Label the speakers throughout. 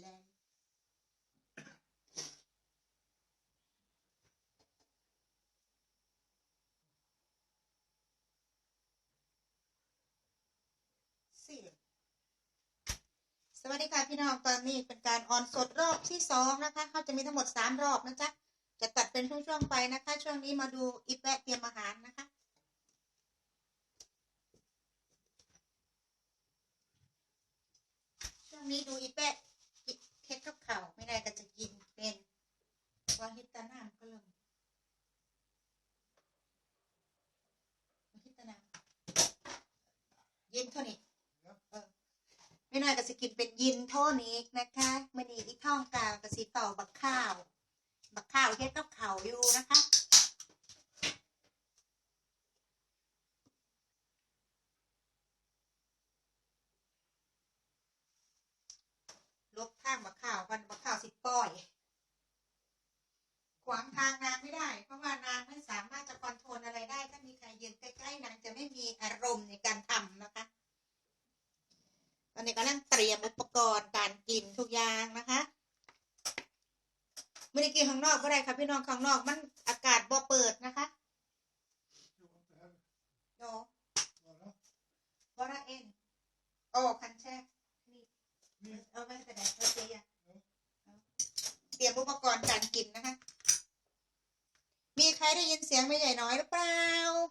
Speaker 1: เลยสี่สวัสดีค่ะพี่น้องตอนนี้เป็นการออนสดรอบที่สองนะคะเขาจะมีทั้งหมดสามรอบนะจ๊ะจะตัดเป็นช่วงๆไปนะคะ ช่วงนี้มาดูอีแปะเตรียมอาหารนะคะช่วงนี้ดูอีแปะเฮ็ดกับข่าวไม่ได้ก็จะกินเป็นว่าฮิตตาน้ำก็เริ่มว่าฮิตตาน้ำเย็นเท่านี้ ไม่น้อยก็สิกินเป็นยิน โทนิกนะคะมันนี่อีท่องกาวกระสีต่อบักข้าว บักข้าวเฮ็ดกับข้าอยู่นะคะลบทางบักข้าววันบัก การกินทุกอย่างนะคะไม่ได้กินข้างนอกก็ได้ค่ะพี่น้องข้างนอกมันอากาศบ่เปิดนะคะ
Speaker 2: You want to have
Speaker 1: โย
Speaker 2: Bara?
Speaker 1: บอระเอ็นโอ้คันแช่นี่
Speaker 2: นี่
Speaker 1: เอาไว้แต่ไหนโอเคอะเอาเตรียมอุปกรณ์การกินนะคะ มีใครได้ยินเสียงไม่ใหญ่น้อยหรือเปล่า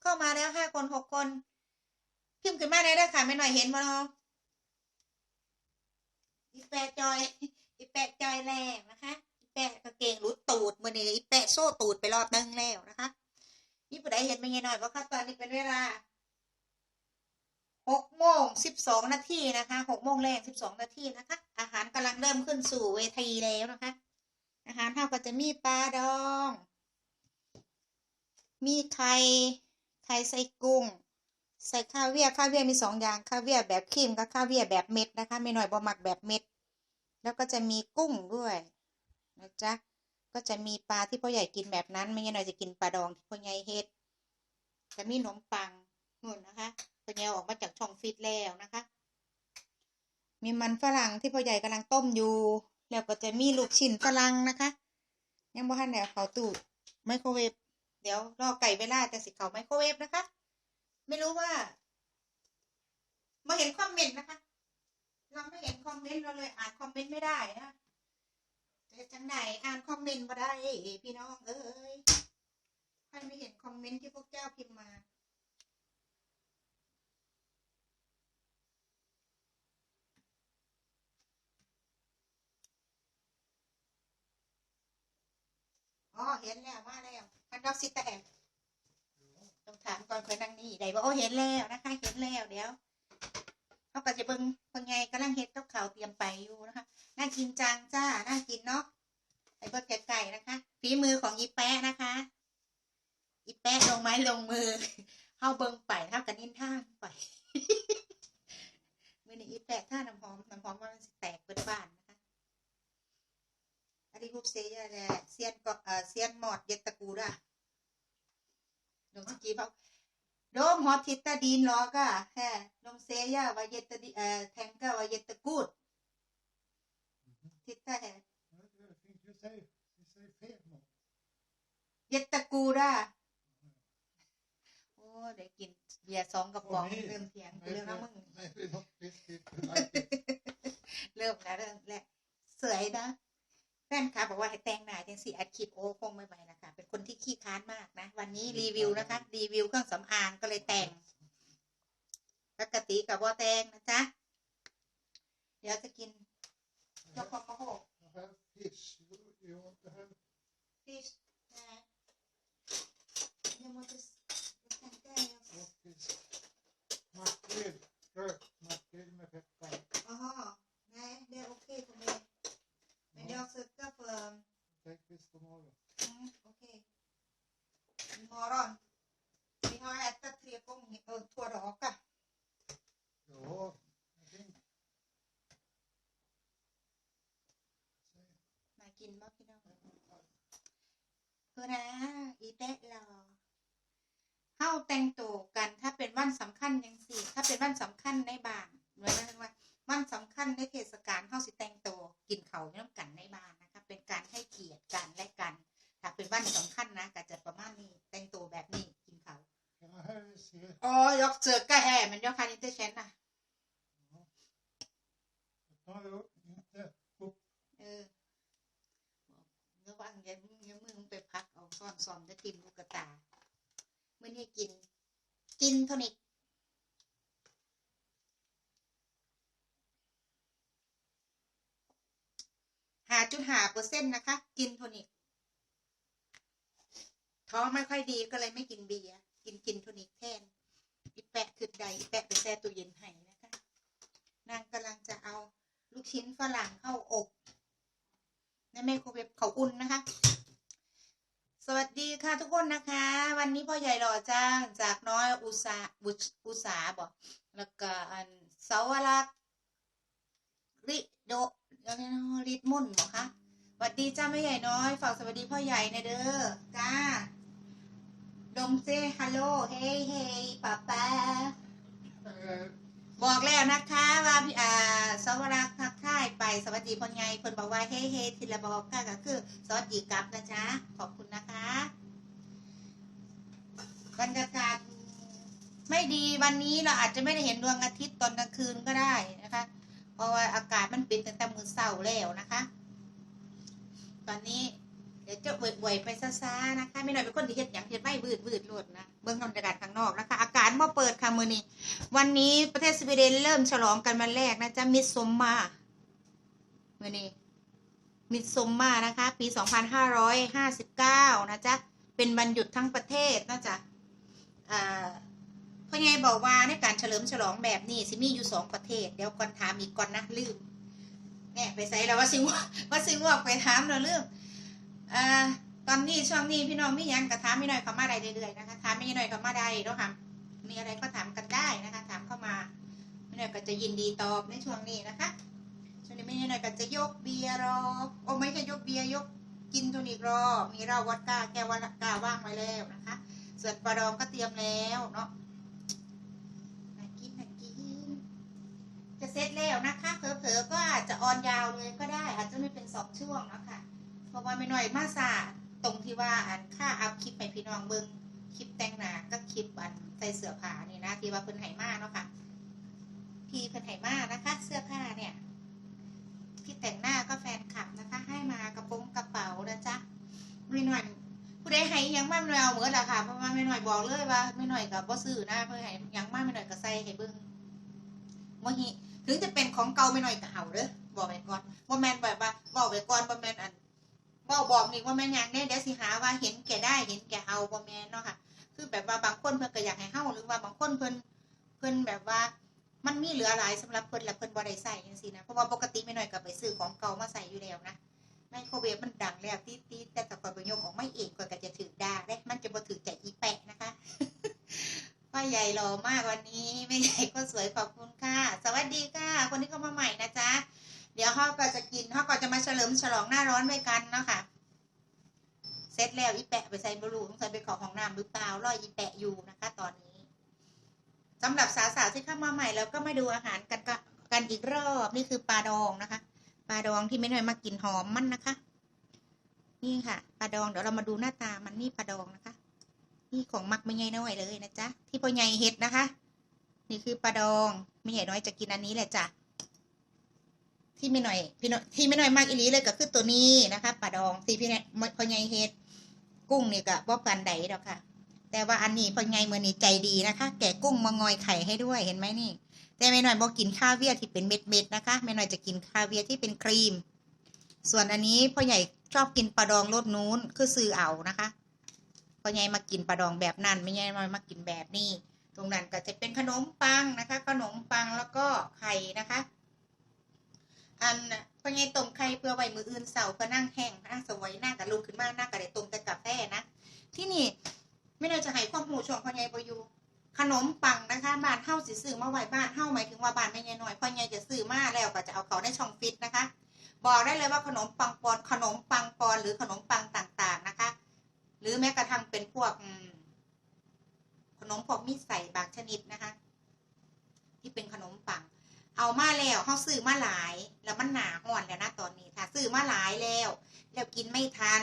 Speaker 1: เข้ามาแล้วห้าคนหกคนพิมพ์ขึ้นมาได้ด้วยค่ะไม่หน่อยเห็นมาเนาะอี แปะจอย อีแปะจอยแรงนะคะอีแปะกางเกงรูดตูดมือนี้อีแปะโซ่ตูดไปรอบนึงแล้วนะคะนี่ผู้ใดเห็นไม่ใหญ่น้อยเพราะค่ะตอนนี้เป็นเวลาหกโมงสิบสองนาทีนะคะหกโมงแรงสิบสองนาทีนะคะ อาหารกำลังเริ่มขึ้นสู่เวทีแล้วนะคะ อาหารเท่าก็จะมีปลาดอง มีไข่ไข่ใส่กุ้ง ใส่ข้าวเวียข้าวเวียมีสองอย่างข้าวเวียแบบครีมกับข้าวเวียแบบเม็ดนะคะ ไม่หน่อยบ่หมักแบบเม็ด แล้วก็จะมีกุ้งด้วยนะจ๊ะก็จะมีปลาที่พ่อใหญ่กินแบบนั้น ไม่ใช่หน่อยจะกินปลาดองที่พ่อใหญ่เฮ็ดจะมีขนมปังนู่นนะคะพ่อใหญ่ออกมาจากช่องฟิตแล้วนะคะ มีมันฝรั่งที่พ่อใหญ่กำลังต้มอยู่ แล้วก็จะมีลูกชิ้นฝรั่งนะคะ ยังบ่ทันได้เอาเขาตู้ไมโครเวฟเดี๋ยวรอไก่เวลาจะสิเขาไมโครเวฟนะคะ ไม่รู้ว่ามาเห็นคอมเมนต์นะคะ เราไม่เห็นคอมเมนต์เราเลยอ่านคอมเมนต์ไม่ได้นะแต่จังไหนอ่านคอมเมนต์มาได้พี่น้องเอ้ยใครไม่เห็นคอมเมนต์ที่พวกเจ้าพิมพ์มาอ๋อเห็นแล้วมาแล้วคันดอกซิตแอมต้องถามก่อนเคยนั่งนี่ได้บอกโอ้เห็นแล้วนะคะ เห็นแล้วเดี๋ยว เขาก็จะเบิ่งเบิ่งไงกำลังเฮ็ดกับเขาเตรียมไปอยู่นะคะน่ากินจังจ้าน่ากินเนาะไอ้เบิร์ไก่นะคะฝีมือของอีแปะนะคะ อีแปะลงไม้ลงมือเข้าเบิ่งไปเท่ากันนิ่นท่าไปมื่อนี้อีแปะท่าน้ำหอมน้ำหอมว่ามันแตกเปิดบ้านนะคะอันนี้ฮุบเซียแหละเซียนก็เออเซียนหมอดเย็ดตะกูด่ะลงสกีเขา โดมฮอตทิตตาดีนล้อกะแฮลงเซียว่าเย็ดตะดีเอ่อแทงก็ว่าเย็ดตะกูดทิตตาแฮ
Speaker 2: Ja, det är fint. Du säger, du säger fel något.
Speaker 1: เย็ดตะกูด่ะโอ้ได้กินเบียร์สองกระป๋องเริ่มเถียงกูเรื่องนะมึง
Speaker 2: Nej, det är något fiskigt. Nej,
Speaker 1: เริ่มแล้วเริ่มแล้วสวยนะแฟนคลับบอกว่าให้แต่งหน้าจังสีอัดคลิปโอ้คงไม่ไหวนะคะเป็น คนที่ขี้ค้านมากนะ วันนี้รีวิวนะคะ รีวิวเครื่องสำอางก็เลยแต่งปกติกับว่าแต่งนะจ๊ะ เดี๋ยวจะกินยกความโมโห
Speaker 2: Jag har fish. You, you want to have
Speaker 1: ฟิชนะเดี๋ยวมันจะจะแต่งแก้ว
Speaker 2: what fish? Makrill. Rökt makrill med peppar.
Speaker 1: อ๋อไงเดี๋ยวโอเคคุณเมย์เดี๋ยวสึกก็เฟิร์ม
Speaker 2: Take fish tomorrow.
Speaker 1: Mm, okej. Imorgon. Vi har ätit tre gånger, äh, två dagar.
Speaker 2: Ja, jag tänkte.
Speaker 1: มากินบ่พี่น้องคือนะ อีเตะรอเข้าแต่งตัวกัน ถ้าเป็นวันสำคัญยังสี่ ถ้าเป็นวันสำคัญในบ้านเหมือนนั้นว่าวันสำคัญในเทศกาลเข้าสิแต่งตัวกิน jag söka här, men jag kan inte känna.
Speaker 2: Ta det upp, inte upp.
Speaker 1: เออระวังอย่าอย่ามือมึงไปพักเอาซ่อนซ่อมจะทิมลูกกระตาเมื่อนี้กิน กินโทนิกหาจุดหาเปอร์เซ็นต์นะคะ กินโทนิกท้องไม่ค่อยดีก็เลยไม่กินเบียร์กินกินโทนิกแทน อีแปะคือใดอีแปะไปแช่ตู้เย็นให้นะคะ นางกำลังจะเอาลูกชิ้นฝรั่งเข้าอบในไมโครเวฟเขาอุ่นนะคะ สวัสดีค่ะทุกคนนะคะ วันนี้พ่อใหญ่หล่อจ้างจากน้อยอุสาบุชอุสาบอกแล้วก็อันเสาวรักริโดยังไงนะริดมุ่นบอกคะสวัสดีจ้าแม่ใหญ่น้อย ฝากสวัสดีพ่อใหญ่ในเด้อจ้า ดมเซฮัลโหลเฮ้เฮ้ป้าป้าบอกแล้วนะคะว่าพี่อาสวรักษ์ทักทายไปสวัสดีพ่อใหญ่เพิ่นบอกว่าเฮ้เฮ้ทีละบอกก็ก็คือสวัสดีกลับนะจ๊ะขอบคุณนะคะ บรรยากาศไม่ดีวันนี้เราอาจจะไม่ได้เห็นดวงอาทิตย์ตอนกลางคืนก็ได้นะคะ เพราะว่าอากาศมันเป็นตั้งแต่มือเสาร์แล้วนะคะ ตอนนี้ ดี๋ยวจะเบื่อๆไปซ่าๆนะคะไม่หน่อยเป็นคนที่เฮ็ดอย่างเฮ็ดไม่บืดบืดๆโลดนะเบื้องบรรยากาศข้างนอกนะคะอากาศมาเปิดค่ะมือนี้ วันนี้ประเทศสวีเดนเริ่มฉลองกันวันแรกนะจ๊ะมิดซมมาเมื่อนี้มิดซมมานะคะ ปี 2559 นะจ๊ะเป็นวันหยุดทั้งประเทศนะจ๊ะพ่อใหญ่บอกว่าในการเฉลิมฉลองแบบนี้สิมีอยู่สองประเทศ เดี๋ยวก่อนถามอีกก่อนนะลืมแน่ไปใส่แล้วว่าสิงว่าว่าสิงว่าไปถามเราลืม อ่าตอนนี้ช่วงนี้พี่น้องมียังกระถามไม่หน่อยเขามาได้เรื่อยๆนะคะถามไม่หน่อยเขามาได้เนาะค่ะมีอะไรก็ถามกันได้นะคะ ถามเข้ามาไม่หน่อยก็จะยินดีตอบในช่วงนี้นะคะช่วงนี้ไม่หน่อยก็จะยกเบียร์รอโอ้ไม่ใช่ยกเบียร์ยกกินโทนิกรอมีเหล้าวอดก้าแก้ววอดก้าว่างไว้แล้วนะคะส่วนปลาดองก็เตรียมแล้วเนาะนากินนากินจะเสร็จแล้วนะคะเผลอๆก็อาจจะออนยาวเลยก็ได้ อาจจะไม่เป็นสองช่วงเนาะค่ะ เพราะว่าไม่น่อยมาสาตรงที่ว่าอันค่าอัพคลิปให้พี่น้องเบิงคลิปแต่งหน้าก็คลิปอันใส่เสื้อผ้านี่นะที่ว่าเพิ่นไหมาเนาะค่ะที่เพิ่นไหมานะคะ เสื้อผ้าเนี่ยที่แต่งหน้าก็แฟนคลับนะคะ ให้มากระโปรงกระเป๋านะจ๊ะไม่น่อยผู้ใดให้ยังมาไม่เอาเหมือนละค่ะเพราะว่าไม่น่อยบอกเลยว่าไม่น่อยกับบ่ซื้อนะเพื่อให้อิหยังมาไม่น่อยก็ใส่ให้เบิ่งว่าฮีถึงจะเป็นของเก่าไม่น่อยก็เอาเด้อบอกไว้ก่อนว่แมนแบบว่าบอกไว้ก่อนว่แมนอัน บอกบอกนี่ว่าแมนยังเนี่ยเดี๋ยวสิหาว่าเห็นแก่ได้เห็นแก่เอาบ่แมนเนาะค่ะ คือแบบว่าบางคนเพิ่นก็อยากให้เฮาหรือว่าบางคนเพิ่นเพิ่นแบบว่ามันมีเหลือหลายสำหรับเพิ่นแล้วเพิ่นบ่ได้ใส่จังซี่นะเพราะว่าปกติไม่น้อยก็ไปซื้อของเก่ามาใส่อยู่แล้วนะไมโครเวฟมันดังแล้วตีดๆแต่ถ้าข่อยไปยกออกไม่เองข่อยก็จะถือด่าเด้มันจะบ่ถือใจอีแปะนะคะป้าใหญ่หล่อมากวันนี้แม่ใหญ่ก็สวยขอบคุณค่ะ สวัสดีค่ะ คนที่เข้ามาใหม่นะจ๊ะ เดี๋ยวเฮาก็จะกินเฮาก็จะมาเฉลิมฉลองหน้าร้อนด้วยกันนะคะเสร็จแล้วอีแปะไปใส่บลูต้องใส่ไปขอของน้ำหรือเปล่ารอยอีแปะอยู่นะคะ ตอนนี้สำหรับสาวๆที่เข้ามาใหม่แล้วก็มาดูอาหารกันก,กันอีกรอบนี่คือปลาดองนะคะปลาดองที่ไม่น้อยมากินหอมมันนะคะ นี่ค่ะปลาดองเดี๋ยวเรามาดูหน้าตามันนี่ปลาดองนะคะ นี่ของมักไม่ใหญ่น้อยเลยนะจ๊ะที่พ่อใหญ่เฮ็ดนะคะ นี่คือปลาดองไม่ใหญ่น้อยจะกินอันนี้แหละจ้ะ ที่ไม่หน่อยพี่น้อยที่ไม่หน้อยมากอีหลีเลยก็คือตัวนี้นะคะปลาดองที่พี่เนี่ยพ่อใหญ่เฮ็ดกุ้งนี่ก็บ่ปันใดดอกค่ะ แต่ว่าอันนี้พ่อใหญ่มือนี้ใจดีนะคะ แกะกุ้งมางอยไข่ให้ด้วยเห็นไหมนี่ แต่แม่หน่อยบอกกินข้าวเวียที่เป็นเม็ดๆนะคะแม่หน่อยจะกินข้าวเวียที่เป็นครีม ส่วนอันนี้พ่อใหญ่ชอบกินปลาดองรสนู้นคือซื้อเอานะคะพ่อใหญ่มากินปลาดองแบบนั้นไม่ใหญ่มากินแบบนี้ตรงนั้นก็จะเป็นขนมปังนะคะ ขนมปังแล้วก็ไข่นะคะ อันน่ะพ่อใหญ่ต้มไข่เพื่อไว้มืออื่นเสาร์เพื่อนั่งแห้งนั่งสวยนั่งกับลูกขึ้นมานั่งกับได้ต้มแต่กาแฟนะที่นี่ไม่ได้จะให้ความหูช่วงพ่อใหญ่บอยู่ขนมปังนะคะบ้านเฮ้าสิซื้อมาไว้บ้านเฮ้าหมายถึงว่าบ้านไม่ใหญ่อยพ่อใหญ่จะซื้อมาแล้วก็จะเอาเขาในช่องฟิตนะคะ บอกได้เลยว่าขนมปังปอนขนมปังปอนหรือขนมปังต่างๆนะคะ หรือแม้กระทั่งเป็นพวกขนมพวกมิใส่บางชนิดนะคะ ที่เป็นขนมปัง เอามาแล้วเขาซื้อมาหลาย แล้วมันหนาห่อนแล้วนะตอนนี้ถ้าซื้อมาหลายแล้ว แล้วกินไม่ทัน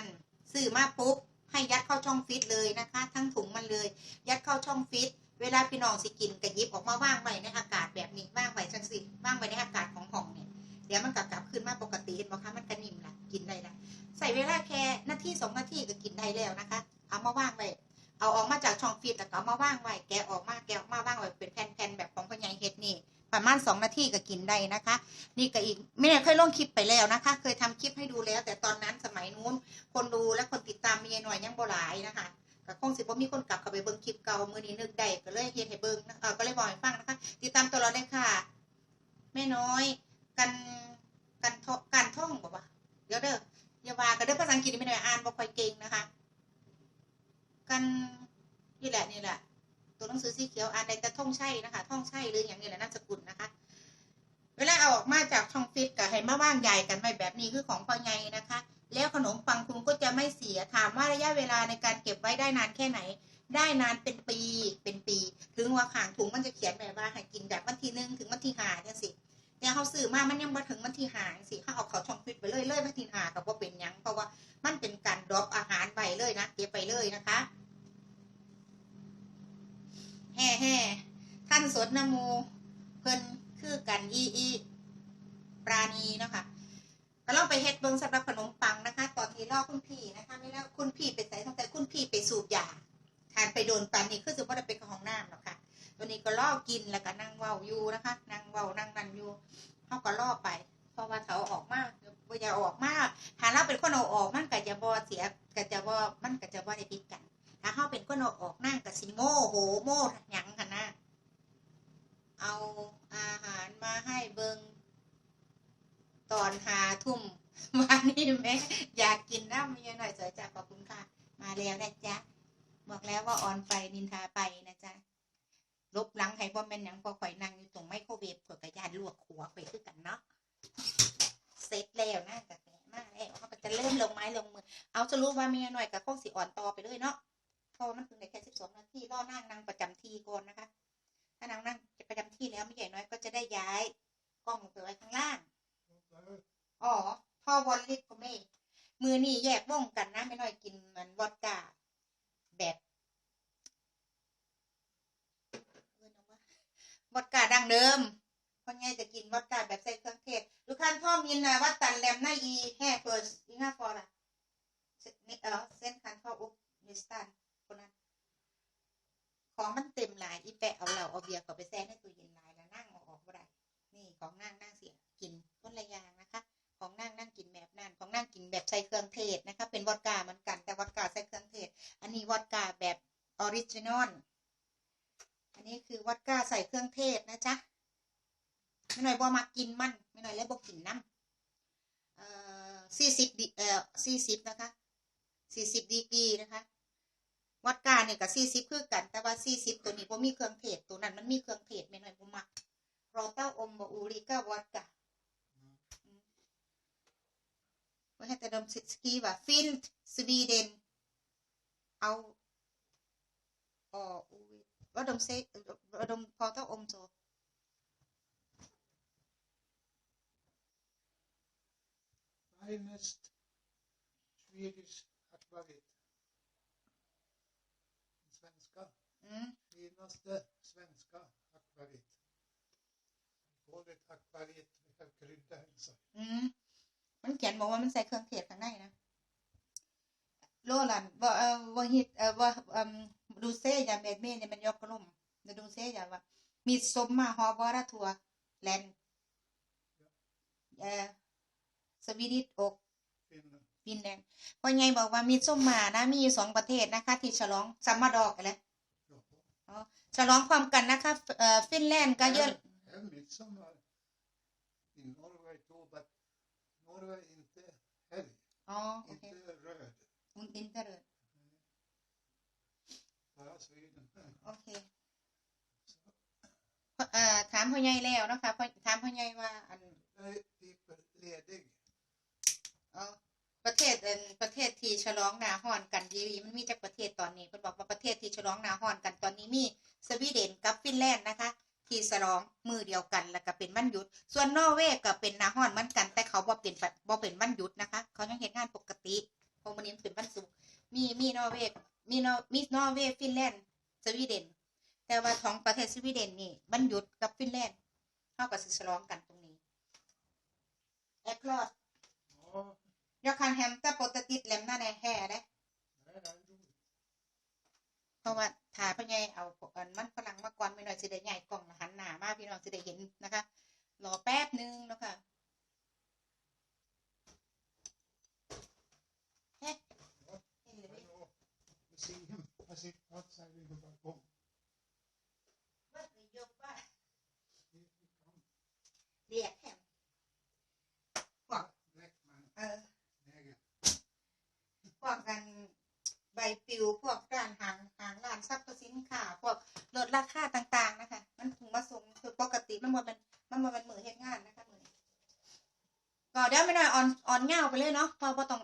Speaker 1: ซื้อมาปุ๊บให้ยัดเข้าช่องฟิตเลยนะคะ ทั้งถุงมันเลย ยัดเข้าช่องฟิตเวลาพี่น้องสิกินก็หยิบออกมาว่างไว้ในอากาศแบบนี้ว่างไว้จังสิว่างไว้ในอากาศของห้องเนี่ยเดี๋ยวมันกลับกลับขึ้นมาปกติเห็นบ่คะมันกระนิ่มละกินได้ละใส่เวลาแค่นาทีสองนาทีก็กินได้แล้วนะคะ เอามาว่างไว้เอาออกมาจากช่องฟีดแล้วก็เอามาว่างไว้แกะออกมาแกะออกมาว่างไว้เป็นแผ่นๆแบบของพ่อใหญ่เฮ็ดนี่ ประมาณสองนาทีก็กินได้นะคะ นี่ก็อีกไม่ได้เคยลงคลิปไปแล้วนะคะ เคยทำคลิปให้ดูแล้ว แต่ตอนนั้นสมัยนู้น คนดูและคนติดตามมีหน่อยยังบ่หลายนะคะก็คงสิบ่มีคนกลับเข้าไปเบิ่งคลิปเก่ามือนี้นึกได้ก็เลยเฮ็ดให้เบิ่งเออก็เลยบอกให้ฟังนะคะ ติดตามตลอดเลยค่ะแม่น้อย กันกันทกันท่องบอกว่าเดี๋ยวเด้ออย่าว่ากันเด้อภาษาอังกฤษนี่ไม่ได้อ่านบ่ค่อยเก่งนะคะ กันนี่แหละนี่แหละ ตัวหนังสือสีเขียวอ่านได้แต่ท่องใช่นะคะ ท่องใช่หรืออย่างนี้แหละนามสกุลนะคะ เวลาเอาออกมาจากช่องฟิตกับให้มาว่างใหญ่กันไว้แบบนี้คือของพ่อใหญ่นะคะ แล้วขนมปังคุณก็จะไม่เสียถามว่าระยะเวลาในการเก็บไว้ได้นานแค่ไหน ได้นานเป็นปีเป็นปี ถึงว่าขางถุงมันจะเขียนแบบว่าให้กินแบบวันที่หนึ่งถึงวันที่ห้าเนี่ยสิเนี่ยเขาซื้อมามันยังมาถึงวันที่ห้าสิเขาเอาเขาช่องฟิตไปเลยเลยวันที่ห้ากับว่าเป็นยังเพราะว่ามันเป็นการดรอปอาหารไปเลยนะเก็บไปเลยนะคะ แห่แห่ท่านสดนโมเพิ่นคือกันอีอีปราณีเนาะคะก็ลองไปเฮ็ดเบิ่งสำหรับขนมปังนะคะ ตอนที่รอคุณพี่นะคะไม่แล้วคุณพี่ไปใส่ตั้งแต่คุณพี่ไปสูบยาทานไปโดนปันนี่คือสิบ่ได้ไปเข้าห้องน้ำหรอกค่ะตัวนี้ก็ล่อกินแล้วก็นั่งเว้าอยู่นะคะนั่งเว้านั่งนันอยู่เขาก็ล่อไป เพราะว่าเขาออกมาบ่อย่าออกมากหาเราเป็นคนเอาออกมันก็จะบ่เสียก็จะบ่มันก็จะบ่ได้ผิดกัน ถ้าเข้าเป็นคนอออกนั่งกับสิโม่โหโม่หยังกันนะเอาอาหารมาให้เบิงตอนหาทุ่มมานี่แม่อยากกินน้ำมีหน่อยสวยจ้ะขอบคุณค่ะ มาแล้วนะจ๊ะ บอกแล้วว่าออนไปนินทาไปนะจ๊ะลบหลังให้บ่แม่นหยังพอข่อยนั่งอยู่ตรงไมโครเวฟข่อยกระยานลวกหัวข่อยคือกันเนาะเสร็จแล้วนะกะแกมาแล้วเขาก็จะเริ่มลงไม้ลงมือ เอาจะรู้ว่ามีหน่อยกับคงสิอ่อนต่อไปเลยเนาะ เพราะว่ามันเพิ่งได้แค่สิบสองนาทีรอนั่งนั่งประจำที่ก่อนนะคะ ถ้านั่งนั่งประจำที่แล้วไม่ใหญ่น้อยก็จะได้ย้ายกล้องไปไว้ข้างล่างอ๋อพ่อวอลลิตก็ไม่มือนี่แยกวงกันนะไม่น้อยกินมือนวอดกาแบบวอดกาดังเดิมเพราะไงจะกินวอดกาแบบใส่เครื่องเทศลูกค้านพ่อมินนะวัดตันแลมหน้าอีแห่เฟิร์สอีง่าฟอร์ล่ะเออเส้นคันพ่ออุกนิสตัน คนนั้นของมันเต็มหลายอีแปะเอาเหล้าเอาเบียร์เขาไปแซ่ในตู้เย็นหลายแล้วนั่งเอาออกบ่ได้ นี่ของนั่งนั่งเสียกินคนละยางนะคะ ของนั่งนั่งกินแบบนั้นของนั่งกินแบบใส่เครื่องเทศนะคะ เป็นวอดกาเหมือนกันแต่วอดกาใส่เครื่องเทศ อันนี้วอดกาแบบออริจินอลอันนี้คือวอดกาใส่เครื่องเทศนะจ๊ะไม่หน่อยบ่มากินมันไม่หน่อยแล้วบ่กินน้ำเอ่อสี่สิบดีเอ่อสี่สิบนะคะสี่สิบดีกรีนะคะ วอดกาเนี่ยกับซีซิปคือกัน แต่ว่าซีซิปตัวนี้ผมมีเครื่องเทศตัวนั้นมันมีเครื่องเทศไม่หน่อยผมมักโรต้าอมบูริก้าวอดก้าว่าแต่ดมสกีว่าฟินด์สวีเด
Speaker 2: นเอา
Speaker 1: ออว่าดมเซว่าดมพอเต้าอมโซ
Speaker 2: ไอเนสสวีดิอัตบาริ
Speaker 1: Mm.
Speaker 2: Finaste svenska akvariet. Dåligt akvariet med krydda i sig.
Speaker 1: อืมมันเขียนบอกว่ามันใส่เครื่องเทศข้างในนะ โลลันว่าเออว่าฮิตเออว่าเอมดูเซยาเมดเมเนี่ยมันยกกระลมแต่ดูเซยาว่า มีสมมาฮอบอราทัวแลนเออสวีดิชอก
Speaker 2: Finland.
Speaker 1: ฟินแลนด์พ่อใหญ่บอกว่ามีส้มหมานะ มีอยู่สองประเทศนะคะ ที่ฉลองซัมมาดอกอะไร
Speaker 2: Jaha.
Speaker 1: ฉลองความกันนะคะเอ่อฟินแลนด์ก็เยอะ
Speaker 2: Även midsommar i Norge too, but Norge inte helg,
Speaker 1: อ๋อโอเค
Speaker 2: inte röd.
Speaker 1: อุนอินเตอร์
Speaker 2: Bara Sweden.
Speaker 1: โอเคเอ่อถามพ่อใหญ่แล้วนะคะพ่อถามพ่อใหญ่ว่าอัน
Speaker 2: Är people ledig?
Speaker 1: เอ่อประเทศเอ่อประเท ศที่ฉลองนาฮอนกันดีมันมีจากประเทศตอนนี้เพิ่นบอกว่าประเทศที่ฉลองนาฮอนกันตอนนี้มีสวีเดนกับฟินแลนด์นะคะ ที่ฉลองมือเดียวกันแล้วก็เป็นวันหยุด ส่วนนอร์เวย์ก็เป็นนาฮอนเหมือนกัน แต่เขาบ่เป็นบ่เป็นวันหยุดนะคะ เขายังเฮ็ดงานปกติเพราะวันนี้นเป็นวันศุกร์มีมีนอร์เวย์มีนอร์มีนอร์เวย์ฟินแลนด์สวีเดนแต่ว่าของประเทศสวีเดนนี่มันหยุดกับฟินแลนด์เท่ากับสิฉลองกันตรงนี้แอคลอด
Speaker 2: Ja,
Speaker 1: ยอคันแฮมแต่ปกติแหลมหน้าในแห่เด้
Speaker 2: nej, det är roligt.
Speaker 1: เพราะว่าถ่ายพ่อใหญ่เอาอันมันฝรั่งมาก่อนไม่น้อยสิได้ใหญ่กล่องหันหน้ามาพี่น้องสิได้เห็นนะคะรอแป๊บนึงเนาะคะเฮ้เห็นหรือไม่
Speaker 2: Hallå, museum. Jag sitter outside in the balkong.
Speaker 1: ว่าหรือยกว่า
Speaker 2: Vi kan.
Speaker 1: เรียกแฮม
Speaker 2: Räckman,
Speaker 1: เออ
Speaker 2: läge.
Speaker 1: พวกกันใบปลิว พวกร้านหางหางร้านทรัพย์สินค้าพวกลดราคาต่างๆนะคะ มันถึงมาส่งคือปกติมันบ่เป็นมันบ่เป็นมือเฮ็ดงานนะคะมื อนเงาไปเลยเนาะพอพอบ่ต้อง